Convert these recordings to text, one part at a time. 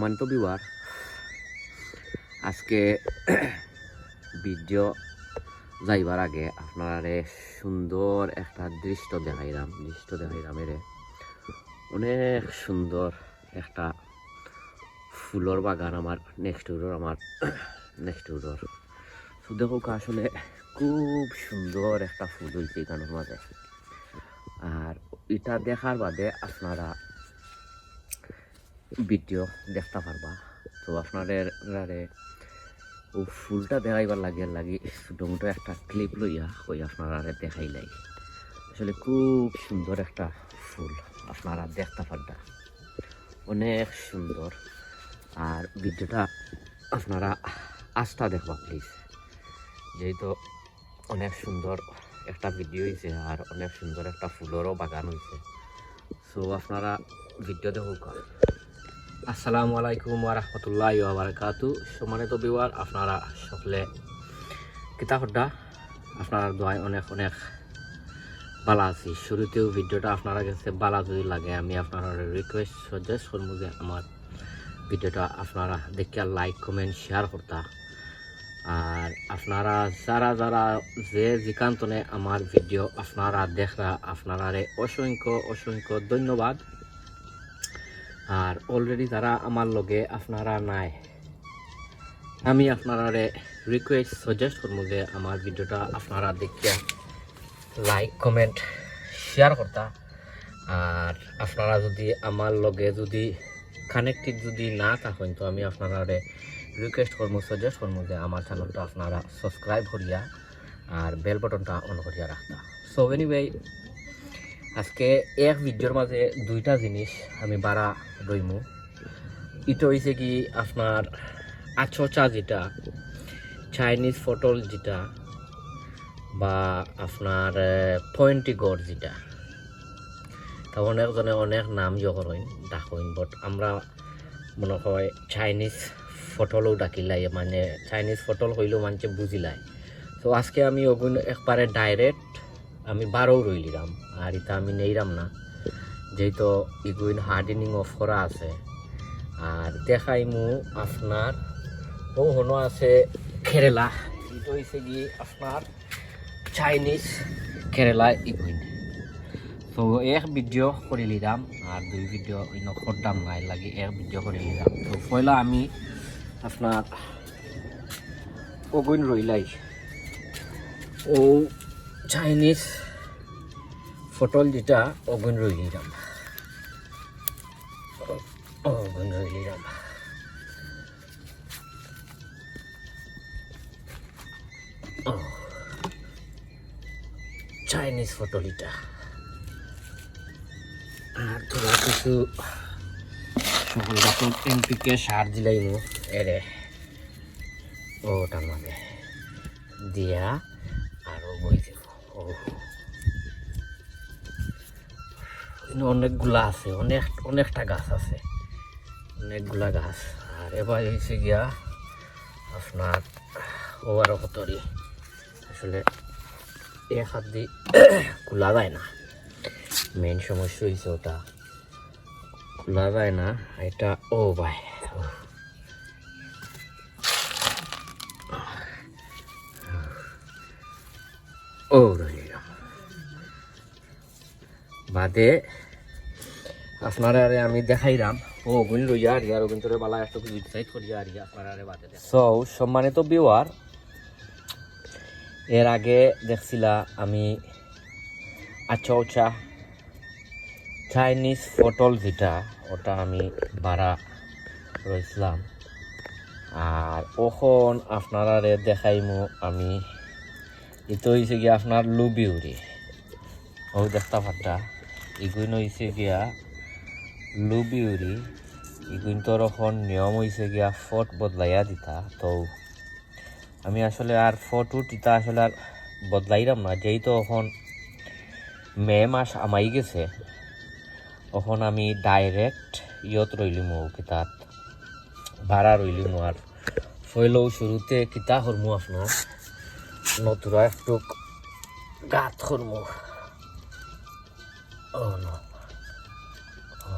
সম্মানিত বিবার আজকে ভিডিও যাইবার আগে আপনারে সুন্দর একটা দৃশ্য দেখাইলাম দৃশ্য দেখাইলাম এরে। অনেক সুন্দর একটা ফুলর বাগান আমার নেক্সট ডোর আমার নেক্সট ডোর তো দেখো আসলে খুব সুন্দর একটা ফুল হয়েছে এখানের মাঝে। আর এটা দেখার বাদে আপনারা ভিডিও দেখতে পারবা। তো আপনাদের ও ফুলটা দেখাইবার লাগে লাগি ছোটো মোটো একটা ক্লিপ লইয়া ওই আপনারা দেখাইলাই আসলে খুব সুন্দর একটা ফুল আপনারা দেখতে পারবা। অনেক সুন্দর। আর ভিডিওটা আপনারা আস্থা দেখবা প্লিজ যেহেতু অনেক সুন্দর একটা ভিডিও হয়েছে আর অনেক সুন্দর একটা ফুলেরও বাগান হয়েছে সো আপনারা ভিডিও দেখুক। আসসালামু আলাইকুম ওরহমতুল্লাহ বারাকাতু সম্মানিত বিওয়ার আপনারা সকলে কিতাবটা, আপনারা দোয়ায় অনেক অনেক ভালো আছি। শুরুতেও ভিডিওটা আপনারা কাছে ভালো যদি লাগে, আমি আপনারা রিকোয়েস্ট সাজেস্ট করব যে আমার ভিডিওটা আপনারা দেখে লাইক কমেন্ট শেয়ার করতা। আর আপনারা যারা যারা যে যেখান্তনে আমার ভিডিও আপনারা দেখরা আপনারা অসংখ্য অসংখ্য ধন্যবাদ। আর অলরেডি যারা আমার লগে আপনারা নাই। আমি আপনারা রিকোয়েস্ট সাজেস্ট করব যে আমার ভিডিওটা আপনারা দেখিয়া লাইক কমেন্ট শেয়ার করতা। আর আপনারা যদি আমার লগে যদি কানেক্টেড যদি না থাকেন, তো আমি আপনারা রিকোয়েস্ট করব সাজেস্ট করব যে আমার চ্যানেলটা আপনারা সাবস্ক্রাইব করিয়া আর বেল বাটনটা অন করিয়া রাখতা। সো এনিওয়ে আজকে এক ভিডিওর মাঝে দুইটা জিনিস আমি বাড়া রইমু। ইটো হয়েছে কি আপনার আচচা যেটা, চাইনিজ ফটল যেটা, বা আপনার পয়েন্টি গড় যেটা। তা অনেকজনে অনেক নাম ইয়ে করেন, ডাকইন বট আমরা মনে হয় চাইনিজ ফটলও ডাকিলাই মানে চাইনিজ ফটল হইলেও মানুষে বুঝিলাই তো আজকে আমি ওগুন একবারে ডাইরেক্ট আমি বারো রইলিরাম আর এটা আমি নেইরাম না। যেহেতু ইগুইন হার্ডেনিং অফ করা আছে। আর দেখাই মু আপনার ও হনো আছে কেরালা। এটা হয়েছে কি আপনার চাইনিজ কেরালা ইগুইন তো এক ভিডিও করে লিলাম আর দুই ভিডিও অন্য করতাম, নাই লাগে এক ভিডিও করে লিলাম তো পয়লা আমি আপনার ওগুইন রইলাই। ও চাইনিজ ফটল যেটা ওগুন রইলিরাম ওগুন রইলিরাম চাইনিজ ফটল এটা। আর তোরা কিছু সকল রকম এনপিকে সার দিলাইম। এরে ওটার মানে দিয়া আরও বই দিব। ও। অনেকগুলা আছে, অনেক, অনেকটা গাছ আছে, অনেকগুলা গাছ। আর এবার হয়েছে গিয়া আপনার ওভারও কতরি। আসলে এক হাত দিয়ে খোলা যায় না। মেন সমস্যা হয়েছে ওটা। খোলা যায় না, এটা ও ভাই। ও রইলাম বাদে আপনারা আরে আমি দেখাইলাম। ও গুণ লইয়া আর ইয়ার তোরে বালা একটু ডিসাইড করিয়া আর ইয়া আপনারা বাদে সো সম্মানিত বিওয়ার এর আগে দেখছিলা আমি আচৌচা চাইনিজ ফটল যেটা ওটা আমি বাড়া রইছিলাম। আর ওখন আপনারা দেখাইমু আমি এটা হয়েছে গিয়া আপনার লুবিউরি ও দেখতে পাটা ইগুইন হয়েছে গিয়া লুবিউরি ইগুইন তোর এখন নিয়ম হয়েছে গিয়া ফট বদলাইয়া দিতা, তো আমি আসলে আর ফটো টিতা আসলে আর বদলাইলাম না যেহেতু এখন মে মাস আমাই গেছে এখন আমি ডাইরেক্ট ইয়ত রইলিমু কিতাত, ভাড়া রইলিমু আর ফইলেও শুরুতে কিতা করমু আপনার নতুরা একটু গাত করমু ও ন ও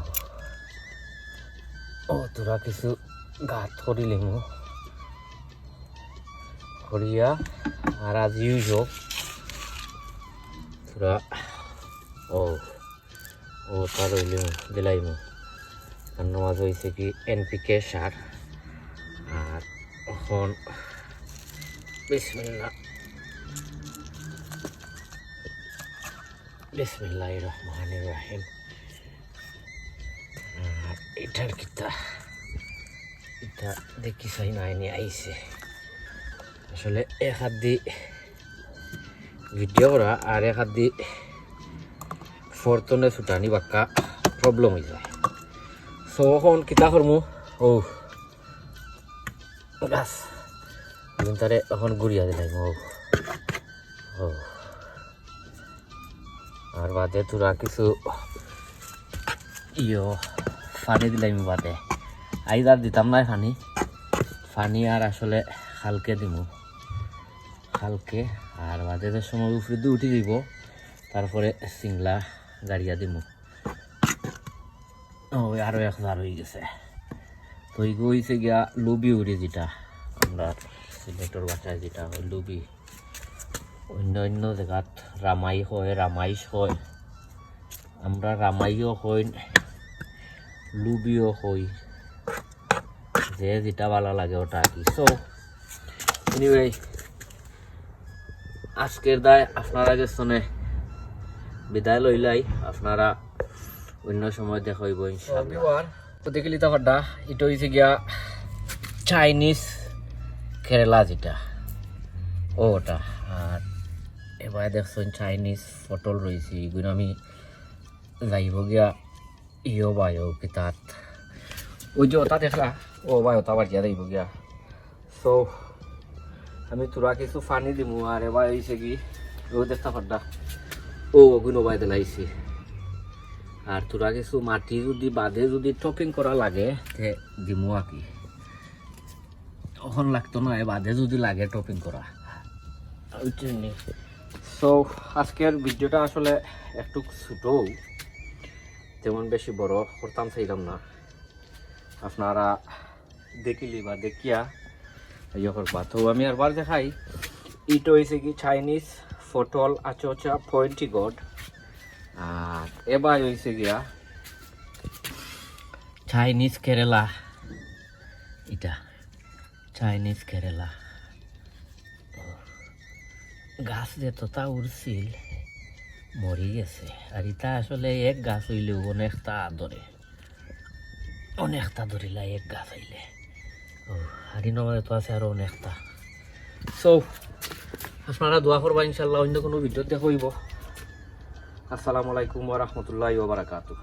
ও তোরা কিছু গাত করিলিম করিয়া আর আজ ইউজো তোরা, ও ও তার রইলিম দিলাইম আর নামাজ হয়েছে কি এনপিকে সার। আর এখন বিসমিল্লা বিসমিল্লাহ রহমান রাহিম এটার কিতা? এটা দেখি চাই নাইনি আইছে। আসলে এক হাত দি ভিডিও করা আর এক হাত দি ফরতনে ছুটানি বাক্কা প্রবলেম হয়ে যায়। সো এখন কিতা করমু? ও গাছ ও বাদে তোরা কিছু ইয়ো ফানি দিলাম বাদে। আইজ আর দিতাম না ফানি। ফানি আর আসলে খালকে দিব খালকে আর বাদে যে সময় উপরে দিয়ে উঠি দিব তারপরে সিংলা গাড়িয়া দিব ও আরও এক হাজার হয়ে গেছে। তো হয়েছে গিয়া লুবি উড়ি যেটা, আমরা সিলেটর বাসায় যেটা লুবি। অন্য অন্য জায়গাত রামাই হয় রামাইশ হয় আমরা রামাইও হই লুবিও হই যে যেটা ভালো লাগে ওটা আর কি সো এনিওয়ে আজকের দায় আপনারা গেছনে বিদায় লইলাই আপনারা অন্য সময় দেখাইব ইনশাআল্লাহ হড্ডা এটা হয়েছে গিয়া চাইনিজ কেরালা যেটা ওটা আর এবার দেখছেন চাইনিজ পটল রয়েছে, এগুলো আমি যাইব গিয়া ইয় বায়ো কিতাত ওই যে ওটা দেখলা, ও বাই ওটা বাড়িয়া যাইব গিয়া। সো আমি তোরা কিছু ফানি দিমু, আর এবার হয়েছে কি, ও দেখতে পারডা ও ওগুলো বাই দিলাইছি। আর তোরা কিছু মাটি যদি, বাদে যদি টপিং করা লাগে, তে দিমু আর কি। তখন লাগতো না বাদে যদি লাগে টপিং করা। সো আজকের ভিডিওটা আসলে একটু ছোট। তেমন বেশি বড় করতাম চাইলাম না। আপনারা দেখিলি বা দেখিয়া ইয়ে করবা। তো আমি আরবার দেখাই। ইট হয়েছে কি চাইনিজ ফটল আচোচা পয়েন্টি গড আর এবার হয়েছে গিয়া চাইনিজ কেরালা এটা চাইনিজ কেরালা গাছ যে তোতা উড়ছিল, মরি গেছে। আর ইটা আসলে এক গাছ হইলেও অনেকটা ধরে অনেকটা ধরিলা এক গাছ হইলে। ও আর নয় তো আছে আরও অনেকটা। সো আপনারা দোয়া করবা ইনশাল্লাহ, অন্য কোনো ভিডিও দেখব আসসালামু আলাইকুম ওয়া বারাকাতুহু।